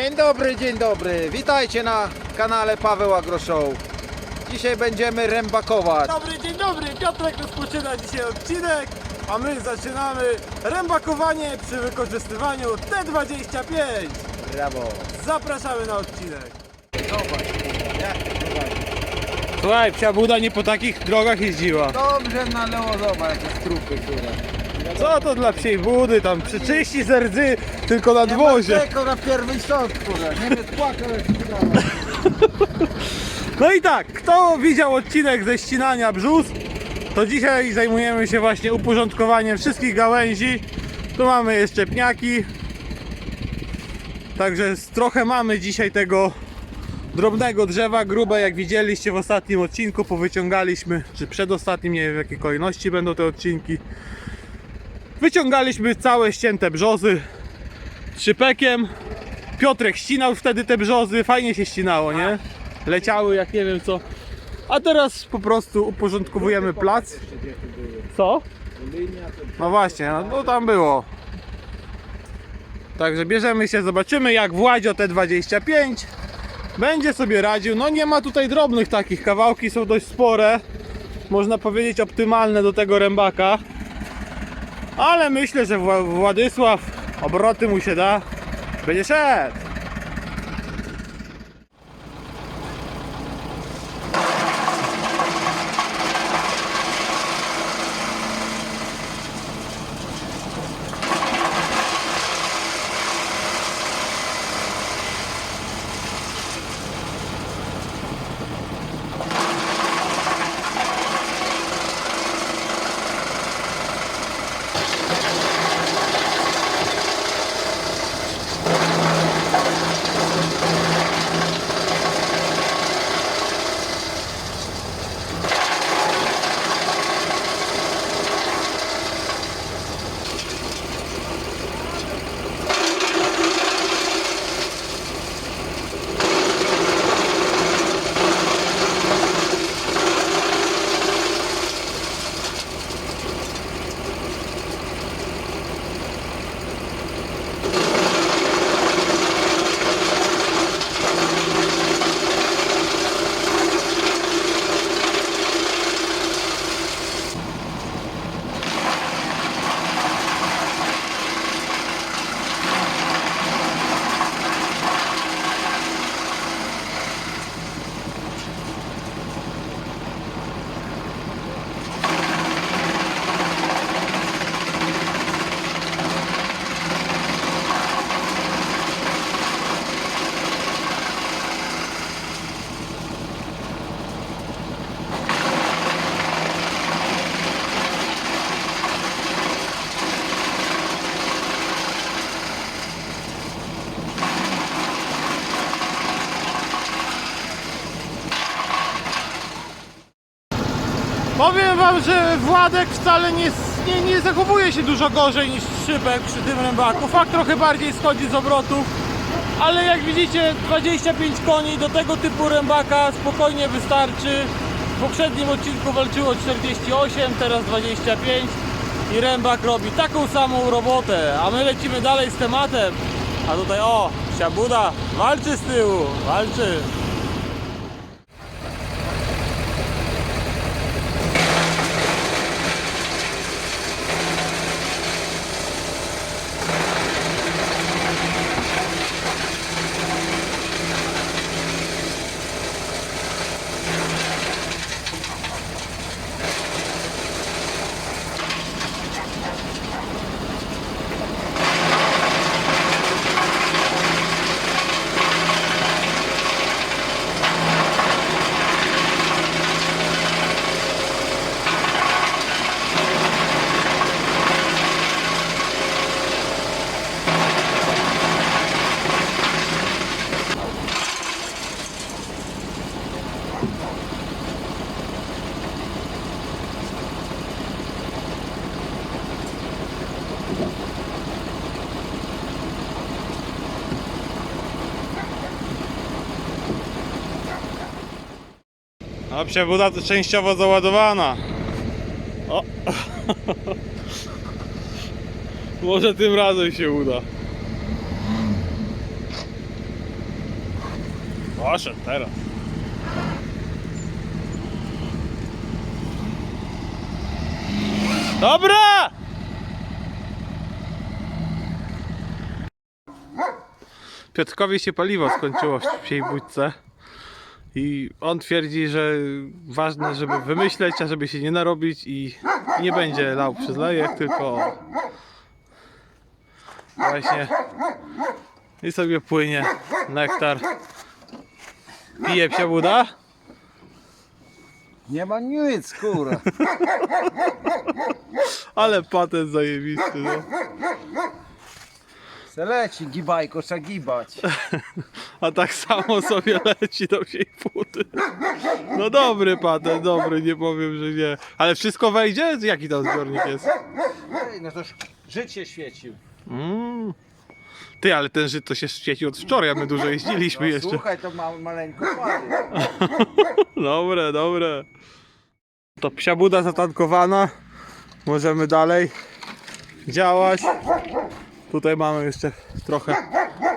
Dzień dobry, dzień dobry. Witajcie na kanale Paweł Agro Show. Dzisiaj będziemy rębakować. Dobry, dzień dobry, Piotrek rozpoczyna dzisiaj odcinek, a my zaczynamy rębakowanie przy wykorzystywaniu T25. Brawo. Zapraszamy na odcinek. Zobacz, jak. Słuchaj, psia buda nie po takich drogach jeździła. Dobrze naleło, zobacz, jakie strupy, które. Co to dla psiej budy, tam przyczyści z rdzy tylko na dwozie. czego na pierwszy sąd. Niemiec płakał jak. No i tak, kto widział odcinek ze ścinania brzus, to dzisiaj zajmujemy się właśnie uporządkowaniem wszystkich gałęzi. Tu mamy jeszcze pniaki. Także z- trochę mamy dzisiaj tego drobnego drzewa, grube jak widzieliście w ostatnim odcinku, powyciągaliśmy, czy przedostatnim, nie wiem w jakiej kolejności będą te odcinki. Wyciągaliśmy całe ścięte brzozy trzypekiem. Piotrek ścinał wtedy te brzozy, fajnie się ścinało, nie? Leciały jak nie wiem co. A teraz po prostu uporządkowujemy plac. Co? No właśnie, no, no tam było. Także bierzemy się, zobaczymy jak Władzio T25 będzie sobie radził. No nie ma tutaj drobnych takich, kawałki są dość spore. Można powiedzieć optymalne do tego rębaka. Ale myślę, że Wła- Władysław obroty mu się da. Będzie szedł. Powiem wam, że Władek wcale nie, nie, nie zachowuje się dużo gorzej niż Szybek przy tym rębaku. Fakt trochę bardziej schodzi z obrotów, ale jak widzicie 25 koni do tego typu rębaka spokojnie wystarczy. W poprzednim odcinku walczyło 48, teraz 25 i rębak robi taką samą robotę, a my lecimy dalej z tematem. A tutaj o, Siabuda walczy z tyłu, walczy. No przebuda częściowo załadowana. O. Może tym razem się uda. Poszedł teraz. Dobra! Piotrkowi się paliwo skończyło w psiej budce. I on twierdzi, że ważne, żeby wymyśleć, a żeby się nie narobić i nie będzie lał przez lejek, tylko właśnie i sobie płynie nektar. Pije psia buda? Nie ma nic, kurwa. Ale patent zajebisty, no. Se leci, gibajko, trzeba gibać. A tak samo sobie leci do psiej budy. No dobry patent, dobry, nie powiem, że nie. Ale wszystko wejdzie? Jaki tam zbiornik jest? Ej, no to już życie świecił. Mm. Ty, ale ten Żyd to się świecił od wczoraj, a my dużo jeździliśmy No, jeszcze. słuchaj, to ma, maleńko. Dobre, dobre. To psia buda zatankowana. Możemy dalej działać. Tutaj mamy jeszcze trochę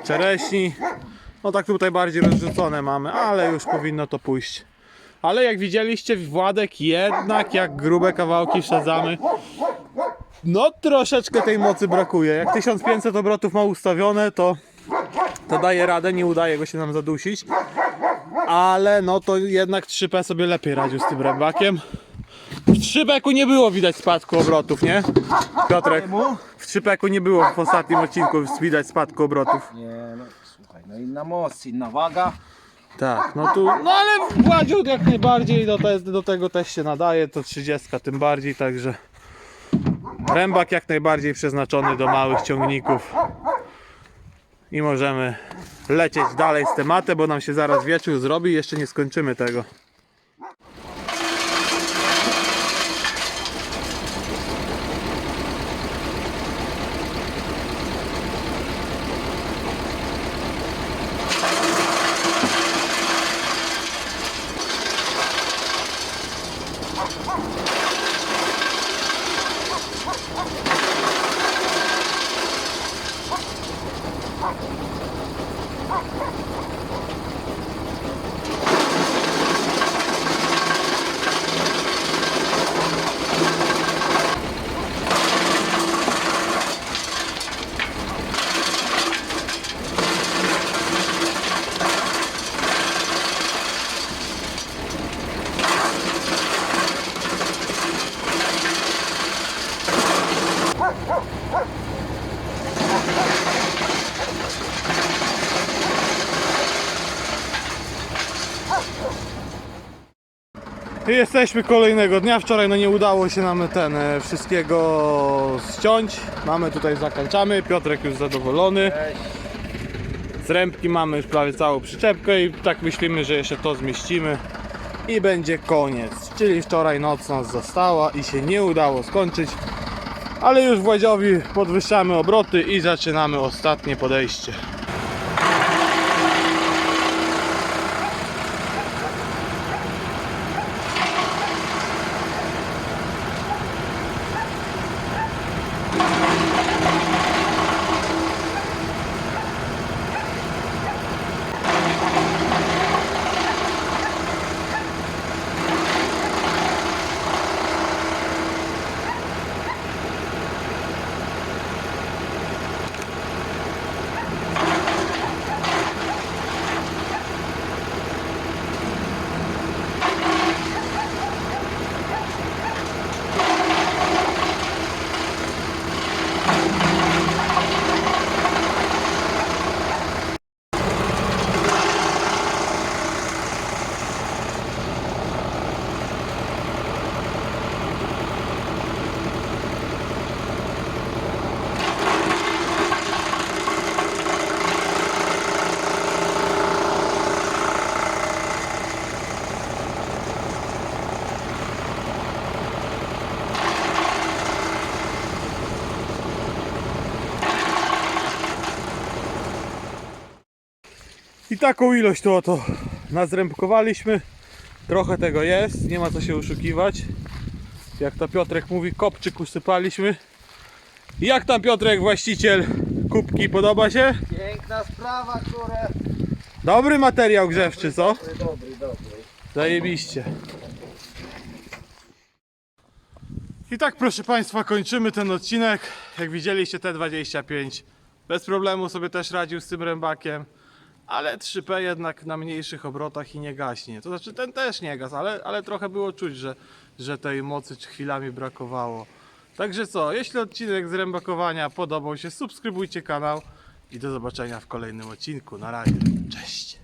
czereśni. No tak tutaj bardziej rozrzucone mamy, ale już powinno to pójść. Ale jak widzieliście, Władek jednak jak grube kawałki wsadzamy. No troszeczkę tej mocy brakuje. Jak 1500 obrotów ma ustawione, to, to daje radę, nie udaje go się nam zadusić ale no to jednak 3P sobie lepiej radził z tym rębakiem. W 3P nie było widać spadku obrotów, nie? Piotrek, w 3P nie było w ostatnim odcinku widać spadku obrotów. Nie, no słuchaj, no inna moc, inna waga. Tak, no tu, no ale w Władziu jak najbardziej do, te, do tego też się nadaje, to 30 tym bardziej, także rębak jak najbardziej przeznaczony do małych ciągników. I możemy lecieć dalej z tematem, bo nam się zaraz wieczór zrobi i jeszcze nie skończymy tego. Jesteśmy kolejnego dnia. Wczoraj no nie udało się nam ten e, wszystkiego ściąć. Mamy tutaj zakończamy. Piotrek już zadowolony. Z rębki mamy już prawie całą przyczepkę i tak myślimy, że jeszcze to zmieścimy. I będzie koniec. Czyli wczoraj noc nas została i się nie udało skończyć. Ale już Władziowi podwyższamy obroty i zaczynamy ostatnie podejście. Taką ilość to oto nazrębkowaliśmy. Trochę tego jest, nie ma co się oszukiwać. Jak to Piotrek mówi, kopczyk usypaliśmy. Jak tam Piotrek, właściciel kubki, podoba się? Piękna sprawa, które Dobry materiał grzewczy, co? Dobry, dobry. Zajebiście. I tak proszę Państwa kończymy ten odcinek. Jak widzieliście T25 bez problemu sobie też radził z tym rębakiem. Ale 3P jednak na mniejszych obrotach i nie gaśnie. To znaczy ten też nie gasł, ale, ale trochę było czuć, że, że tej mocy chwilami brakowało. Także co, jeśli odcinek z rębakowania podobał się, subskrybujcie kanał i do zobaczenia w kolejnym odcinku. Na razie, cześć!